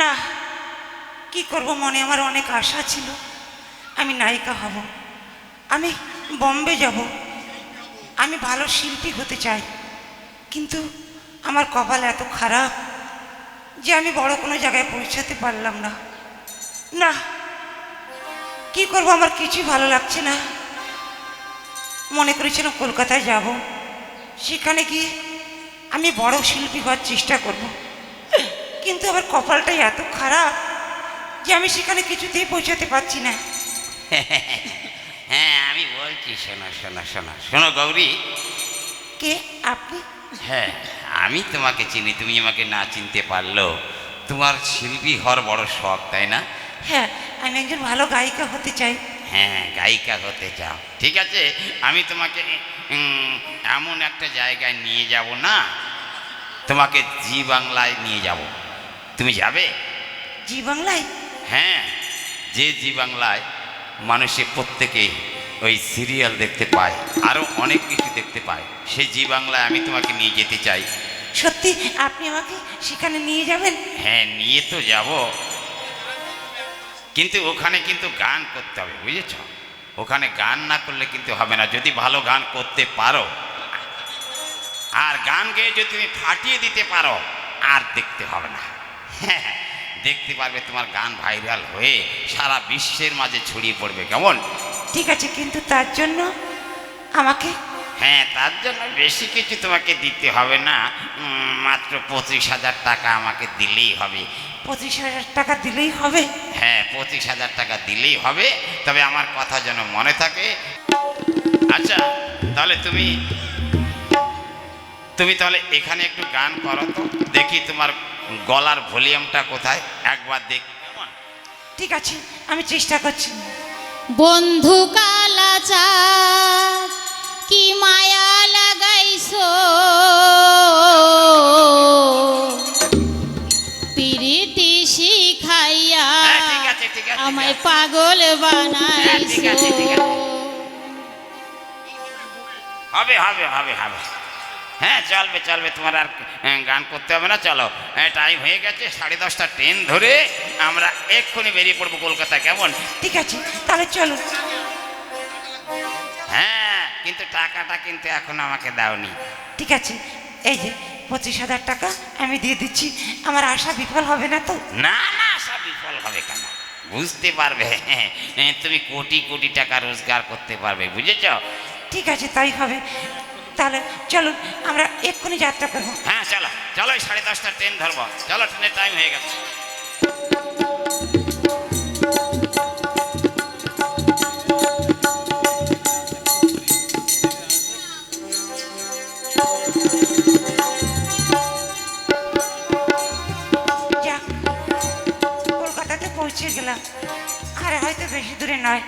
না, কি করব মনে? আমার অনেক আশা ছিল। আমি নায়িকা হব। আমি বম্বে যাব। আমি ভালো শিল্পী হতে চাই। কিন্তু আমার কপাল এত খারাপ যে আমি বড় কোনো জায়গায় পৌঁছাতে পারলাম না। না, কি করব? আমার কিছুই ভালো লাগছে না। মনে করেছিলাম কলকাতায় যাব। সেখানে গিয়ে আমি বড় শিল্পী হওয়ার চেষ্টা করব। কিন্তু আমার কপালটাই এত খারাপ যে আমি সেখানে কিছুতেই পৌঁছাতে পারছি না। হ্যাঁ আমি বলছি শোনো শোনো শোনো শোনো গৌরী। কে? আপনি? হ্যাঁ আমি তোমাকে চিনি তুমি আমাকে না চিনতে পারল তোমার শিল্পী হওয়ার বড় শখ তাই না? হ্যাঁ আমি একজন ভালো গায়িকা হতে চাই। হ্যাঁ গায়িকা হতে চাও। ঠিক আছে আমি তোমাকে এমন একটা জায়গায় নিয়ে যাব না তোমাকে জি বাংলায় নিয়ে যাব। তুমি যাবে? জি বাংলায়? হ্যাঁ যে জি বাংলায় মানুষে প্রত্যেকে ওই সিরিয়াল দেখতে পায় আরও অনেক কিছু দেখতে পায় সেই জি বাংলায় আমি তোমাকে নিয়ে যেতে চাই। সত্যি? আপনি আমাকে সেখানে নিয়ে যাবেন? হ্যাঁ নিয়ে তো যাব। কিন্তু ওখানে কিন্তু গান করতে হবে বুঝেছ? ওখানে গান না করলে কিন্তু হবে না যদি ভালো গান করতে পারো। আর গান গেয়ে যদি তুমি ফাটিয়ে দিতে পারো আর দেখতে হবে না। হ্যাঁ দেখতে পারবে তোমার গান ভাইরাল হয়ে সারা বিশ্বের মাঝে ছড়িয়ে পড়বে কেমন? ঠিক আছে কিন্তু তার জন্য আমাকে হ্যাঁ তার জন্য বেশি কিছু তোমাকে দিতে হবে না মাত্র পঁচিশ হাজার টাকা আমাকে দিলেই হবে। পঁচিশ হাজার টাকা দিলেই হবে? হ্যাঁ পঁচিশ হাজার টাকা দিলেই হবে তবে আমার কথা যেন মনে থাকে। আচ্ছা তাহলে তুমি তুমি তাহলে এখানে একটু গান করো তো দেখি তোমার গলার ভলিউমটা কোথায়? একবার দেখ। কেমন? ঠিক আছে আমি চেষ্টা করছি। বন্ধু কালাচাঁদ কি মায়া লাগাইছো? পিরিতি শিখাইয়া হ্যাঁ, আমায় পাগল হ্যাঁ, বানাইছো। হবে হবে হবে হবে। হ্যাঁ চলবে চলবে তোমার আর গান করতে হবে না চলো। টাইম হয়ে গেছে সাড়ে দশটা ট্রেন ধরে আমরা এক্ষুনি বেরিয়ে পড়ব কলকাতা কেমন? ঠিক আছে তাহলে চলো। হ্যাঁ কিন্তু টাকাটা কিন্তু এখন আমাকে দাওনি। ঠিক আছে এই যে পঁচিশ হাজার টাকা আমি দিয়ে দিচ্ছি আমার আশা বিফল হবে না তো? না না আশা বিফল হবে কেন? বুঝতে পারবে হ্যাঁ, তুমি কোটি কোটি টাকা রোজগার করতে পারবে বুঝেছ? ঠিক আছে তাই হবে। তাহলে চলুন আমরা এক্ষুনি যাত্রা করব। হ্যাঁ চলো। চলো সাড়ে দশটা ট্রেন ধরবো। চলো ট্রেনের টাইম হয়ে গেছে। কলকাতাতে পৌঁছে গেলাম। আর হয়তো বেশি দূরে নয়।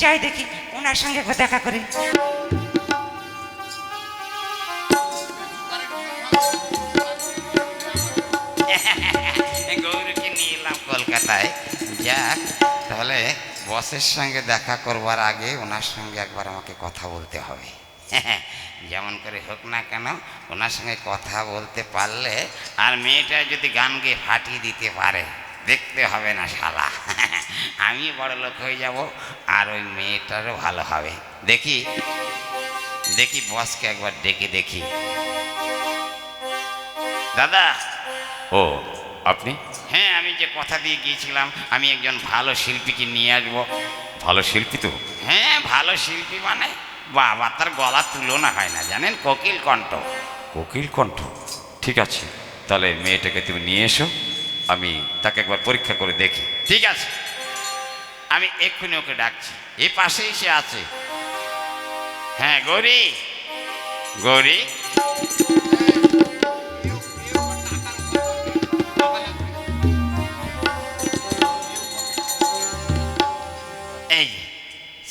যাই দেখি ওনার সঙ্গে দেখা করি। বসের সঙ্গে দেখা করবার আগে ওনার সঙ্গে একবার আমাকে কথা বলতে হবে। যেমন করে হোক না কেন, ওনার সঙ্গে কথা বলতে পারলে আর মেয়েটা যদি গান গিয়ে ফাটিয়ে দিতে পারে, দেখতে হবে না শালা। আমি বড় লোক হয়ে যাব আর ওই মেয়েটারও ভালো হবে। দেখি দেখি বসকে একবার ডেকে দেখি। দাদা, ও আপনি? হ্যাঁ আমি যে কথা দিয়ে গিয়েছিলাম আমি একজন ভালো শিল্পীকে নিয়ে আসব। ভালো শিল্পী তো? হ্যাঁ ভালো শিল্পী মানে বাবা তার গলা তুলনা হয় না জানেন? কোকিল কণ্ঠ। কোকিল কণ্ঠ? ঠিক আছে তাহলে মেয়েটাকে তুমি নিয়ে এসো আমি তাকে একবার পরীক্ষা করে দেখি। ঠিক আছে। আমি এক্ষুনি ওকে ডাকছি। এ পাশেই সে আছে। হ্যাঁ গৌরী। গৌরী।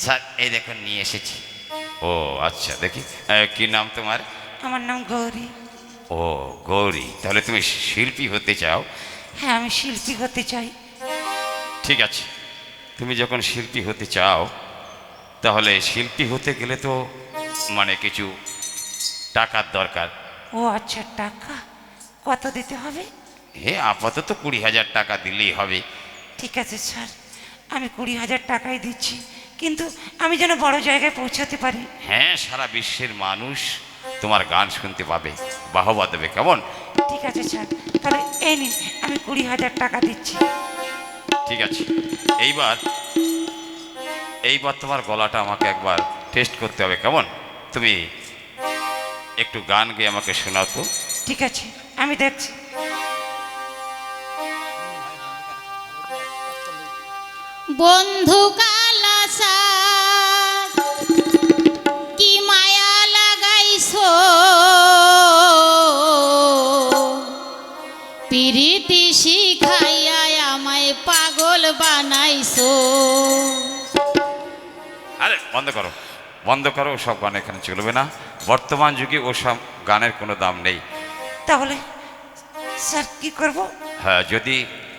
স্যার এই দেখুন নিয়ে এসেছি। ও আচ্ছা দেখি। কি নাম তোমার? আমার নাম গৌরী। ও গৌরী তাহলে তুমি শিল্পী হতে চাও? হ্যাঁ আমি শিল্পী হতে চাই। ঠিক আছে তুমি যখন শিল্পী হতে চাও তাহলে শিল্পী হতে গেলে তো মানে কিছু টাকার দরকার। ও আচ্ছা টাকা? কত দিতে হবে? হে আপাতত কুড়ি হাজার টাকা দিলেই হবে। ঠিক আছে স্যার। আমি কুড়ি হাজার টাকাই দিচ্ছি। কিন্তু আমি যেন বড় জায়গায় পৌঁছাতে পারি। হ্যাঁ সারা বিশ্বের মানুষ তোমার গান শুনতে পাবে। বাহবা দেবে কেমন? ঠিক আছে স্যার। তাহলে এই নিন আমি কুড়ি হাজার টাকা দিচ্ছি। ঠিক আছে। এইবার এইবার তোমার গলাটা আমাকে একবার টেস্ট করতে হবে কেমন? তুমি একটু গান গেয়ে আমাকে শোনাও তো। ঠিক আছে আমি দেখছি। বন্ধু কি পিরিতি শিখাইয়া আমায় পাগল বানাইছো। আরে বন্ধ করো। বন্ধ করো ওসব গান এখানে চলবে না। বর্তমান যুগে ওসব গানের কোনো দাম নেই। তাহলে স্যার কি করব? হ্যাঁ যদি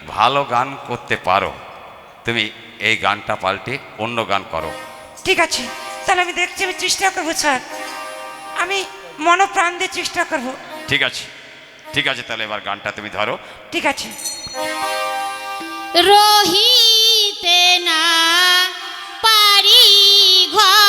ভালো গান করতে পারো তুমি এই গানটা পাল্টে অন্য গান করো। ঠিক আছে তাহলে আমি দেখছি আমি চেষ্টা করব স্যার। আমি মনপ্রাণ দিয়ে চেষ্টা করব। ঠিক আছে ঠিক আছে তাহলে এবার গানটা তুমি ধরো। ঠিক আছে। রহিতে না পারি ঘরে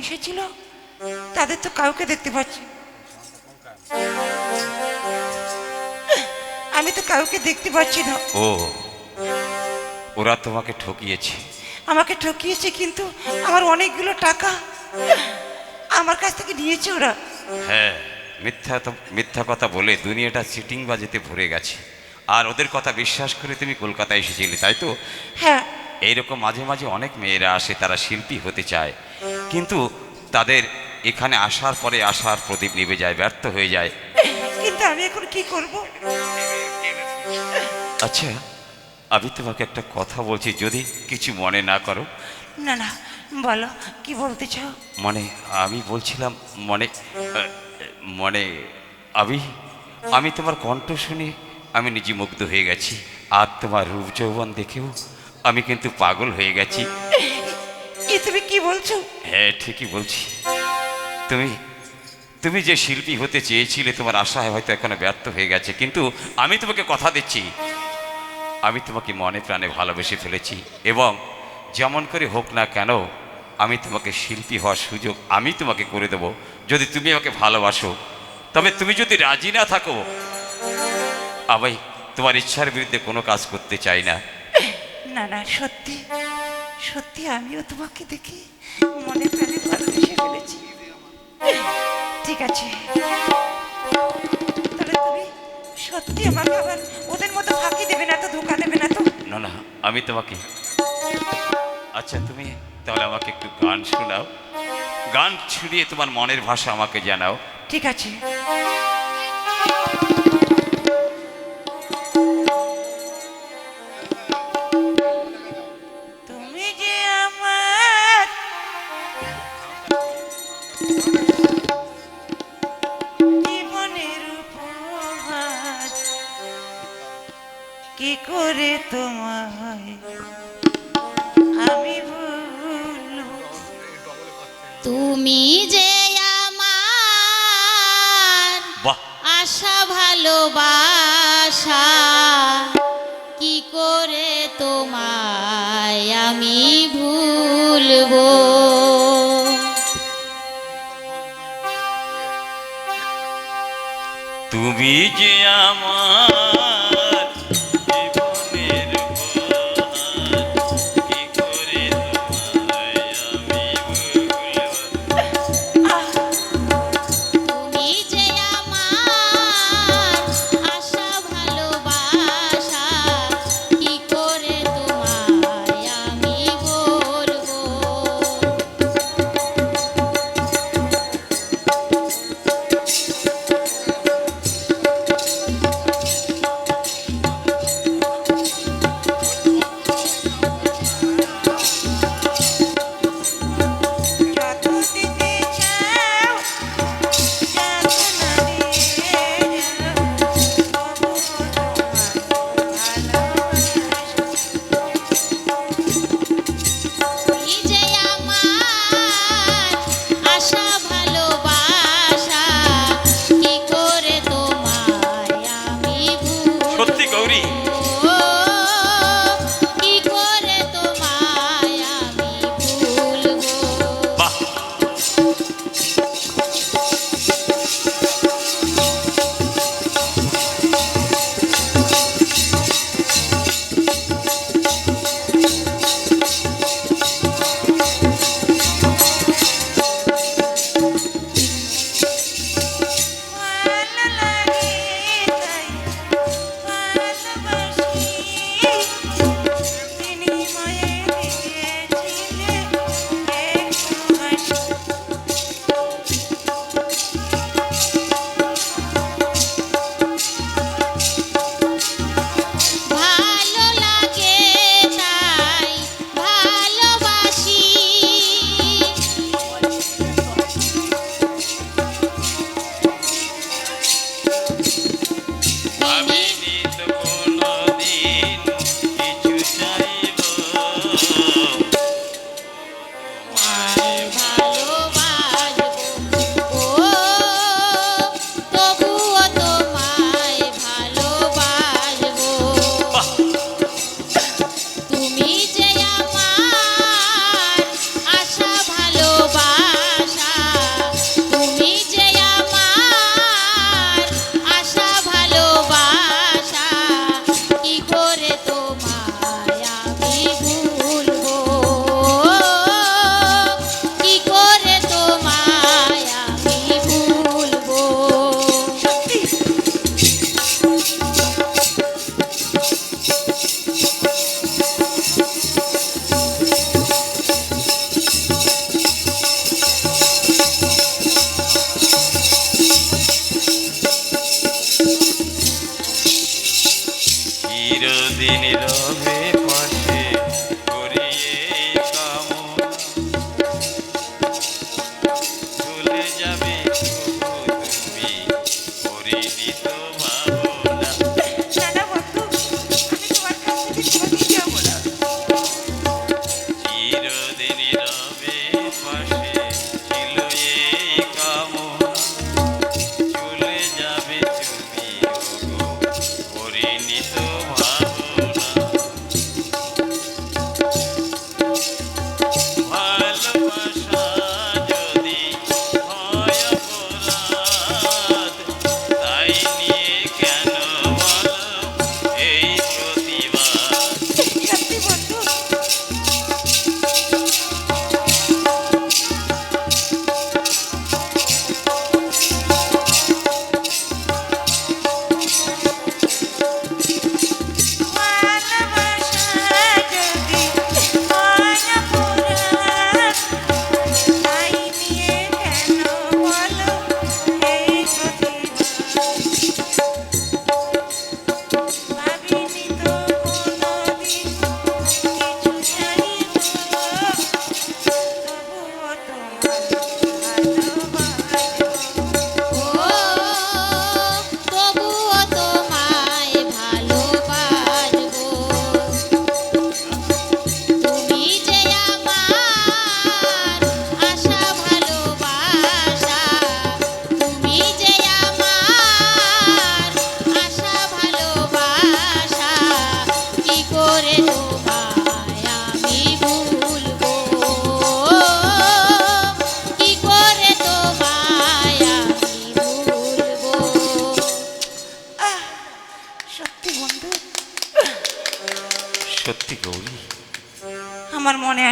গিয়েছিল তাদের তো কাউকে দেখতে পাচ্ছি। আমি তো কাউকে দেখতে পাচ্ছি না। ও ওরা তোমাকে ঠকিয়েছে। আমাকে ঠকিয়েছে কিন্তু আমার অনেকগুলো টাকা আমার কাছ থেকে নিয়েছে ওরা। হ্যাঁ মিথ্যা তো মিথ্যা কথা বলে দুনিয়াটা সিটিং বাজিতে ভরে গেছে। আর ওদের কথা বিশ্বাস করে তুমি কলকাতায় এসেছিলে তাই তো? হ্যাঁ এইরকম মাঝে মাঝে অনেক মেয়েরা আসে তারা শিল্পী হতে চায়। কিন্তু তাদের এখানে আসার পরে আসার প্রদীপ নিভে যায় ব্যর্থ হয়ে যায়। কিন্তু আমি এখন কি করব? আচ্ছা আমি তোমাকে একটা কথা বলছি যদি কিছু মনে না করো। না না বলো কি বলতে চাও? মানে আমি বলছিলাম মনে মানে আমি আমি তোমার কণ্ঠ শুনে আমি নিজে মুগ্ধ হয়ে গেছি। আর তোমার রূপ যৌবন দেখেও আমি কিন্তু পাগল হয়ে গেছি। এ তুমি কি বলছো? হ্যাঁ ঠিকই বলছি। তুমি তুমি যে শিল্পী হতে চেয়েছিলে তোমার আশায় হয়তো এখনও ব্যর্থ হয়ে গেছে। কিন্তু আমি তোমাকে কথা দিচ্ছি। আমি তোমাকে মনে প্রাণে ভালোবেসে ফেলেছি। এবং যেমন করে হোক না কেন আমি তোমাকে শিল্পী হওয়ার সুযোগ আমি তোমাকে করে দেব। যদি তুমি আমাকে ভালোবাসো তবে তুমি যদি রাজি না থাকো আমি তোমার ইচ্ছার বিরুদ্ধে কোনো কাজ করতে চাই না। না না সত্যি সত্যি আমিও তোমাকে দেখি মনে প্রাণে ভালোবেসে ফেলেছি। ঠিক আছে। তাহলে তুমি সত্যি আমাকে আবার ওদের মতো ফাঁকি দেবে না তো ধোকা দেবে না তো? না না আমি তোমাকে আচ্ছা তুমি তাহলে আমাকে একটু গান শোনাও। গান ছুড়িয়ে তোমার মনের ভাষা আমাকে জানাও। ঠিক আছে। তুমি যে আমার আশা ভালোবাসা কি করে তোমায় আমি ভুলবো? তুমি যে আমার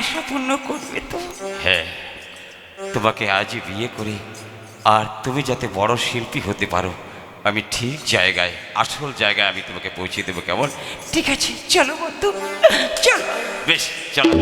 নেশা পূর্ণ করবে তো। হ্যাঁ তোমাকে আজই বিয়ে করে আর তুমি যাতে বড় শিল্পী হতে পারো আমি ঠিক জায়গায় আসল জায়গায় আমি তোমাকে পৌঁছে দেবো কেমন? ঠিক আছে চলো বন্ধু চলো। বেশ চলো।